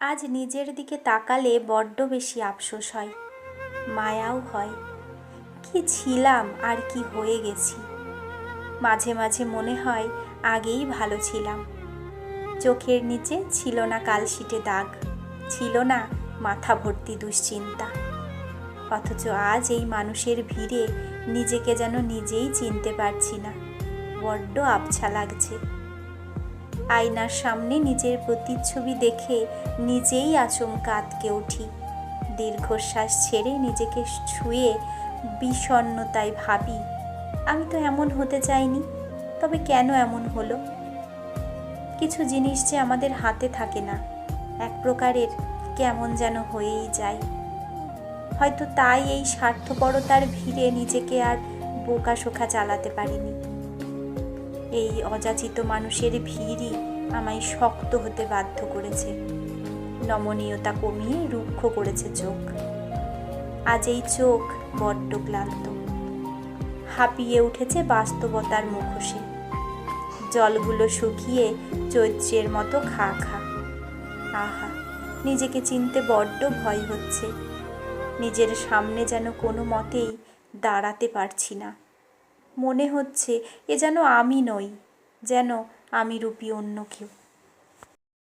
আজ নিজের দিকে তাকালে বড্ড বেশি আফসোস হয়, মায়াও হয়। কি ছিলাম আর কি হয়ে গেছি। মাঝে মাঝে মনে হয় আগেই ভালো ছিলাম। চোখের নিচে ছিল না কালশিটে দাগ, ছিল না মাথা ভর্তি দুশ্চিন্তা। অথচ আজ এই মানুষের ভিড়ে নিজেকে যেন নিজেই চিনতে পারছি না। বড্ড আবছা লাগছে। আয়নার সামনে নিজের প্রতিচ্ছবি দেখে নিজেই আচমকা আতকে উঠি। দীর্ঘশ্বাস ছেড়ে নিজেকে ছুঁয়ে বিষণ্ণতায় ভাবি, আমি তো এমন হতে চাইনি, তবে কেন এমন হলো? কিছু জিনিস যে আমাদের হাতে থাকে না, এক প্রকারের কেমন যেন হয়েই যায়। হয়তো তাই এই স্বার্থপরতার ভিড়ে নিজেকে আর বোকা শোকা চালাতে পারিনি। এই অযাচিত মানুষের ভিড়ই আমায় শক্ত হতে বাধ্য করেছে। নমনীয়তা কমিয়ে রুক্ষ করেছে চোখ। আজ এই চোখ বড্ড ক্লান্ত। হাঁপিয়ে উঠেছে বাস্তবতার মুখোশে। জলগুলো শুকিয়ে চৈত্রের মতো খা খা। আহা, নিজেকে চিনতে বড্ড ভয় হচ্ছে। নিজের সামনে যেন কোনো মতেই দাঁড়াতে পারছি না। মনে হচ্ছে এ যেন আমি নই যেন আমি রূপী অন্য কেউ।